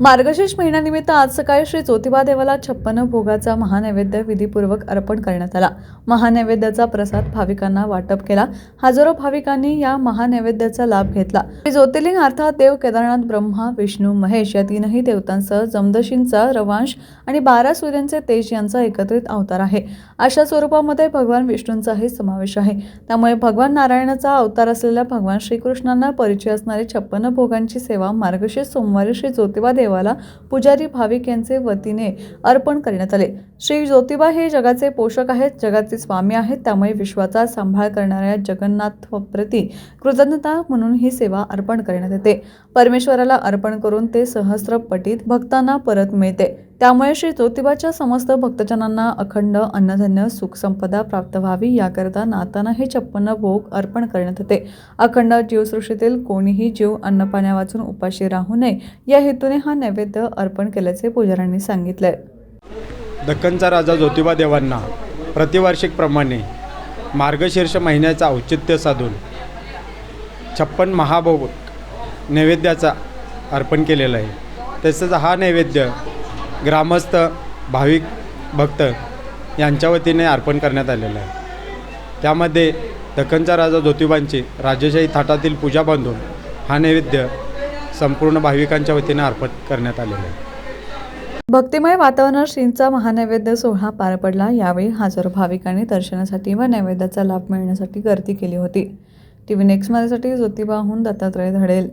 मार्गशीर्ष महिन्यानिमित्त आज सकाळी श्री ज्योतिबा देवाला छप्पन भोगाचा महानैवेद्य विधीपूर्वक अर्पण करण्यात आला. महानैवेद्याचा प्रसाद भाविकांना वाटप केला. हजारो भाविकांनी या महानैवेद्याचा लाभ घेतला. श्री ज्योतिर्लिंग अर्थात देव केदारनाथ ब्रह्मा विष्णू महेश या तीनही देवतांसह जमदशींचा रवांश आणि बारा सूर्यांचे तेज यांचा एकत्रित अवतार आहे. अशा स्वरूपामध्ये भगवान विष्णूंचाही समावेश आहे. त्यामुळे भगवान नारायणाचा अवतार असलेल्या भगवान श्रीकृष्णांना परिचय असणारे छप्पन भोगांची सेवा मार्गशीर्ष सोमवारी श्री ज्योतिबा देवाला पुजारी भाविक यांचे वतीने अर्पण करण्यात आले. श्री ज्योतिबा हे जगाचे पोषक आहेत जगाचे स्वामी आहेत त्यामुळे विश्वाचा सांभाळ करणाऱ्या जगन्नाथप्रती कृतज्ञता म्हणून ही सेवा अर्पण करण्यात येते. परमेश्वराला अर्पण करून ते सहस्र पटीत भक्तांना परत मिळते. त्यामुळे श्री ज्योतिबाच्या समस्त भक्तजनांना अखंड अन्नधान्य सुखसंपदा प्राप्त व्हावी. याकरता नाताना हे छप्पन्न भोग अर्पण करण्यात येते. अखंड जीवसृष्टीतील कोणीही जीव अन्नपाण्या वाचून उपाशी राहू नये. या हेतूने हा नैवेद्य अर्पण केल्याचे पुजाऱ्यांनी सांगितले दक्कनचा राजा ज्योतिबा देवांना प्रतिवार्षिकप्रमाणे मार्गशीर्ष महिन्याचं औचित्य साधून छप्पन महाभोग नैवेद्याचा अर्पण केलेला आहे. तसंच हा नैवेद्य ग्रामस्थ भाविक भक्त यांच्या वतीने अर्पण करण्यात आलेला आहे. त्यामध्ये दख्खनचा राजा ज्योतिबांची राजेशाही थाटातील पूजा बांधून हा नैवेद्य संपूर्ण भाविकांच्या वतीने अर्पण करण्यात आलेला आहे. भक्तिमय वातावरणात श्रींचा महानैवेद्य सोहळा पार पडला. यावेळी हजारो भाविकांनी दर्शनासाठी व नैवेद्याचा लाभ मिळण्यासाठी गर्दी केली होती. टी व्ही नेक्स्ट माझ्यासाठी ज्योतिबाहून दत्तात्रय धडेल.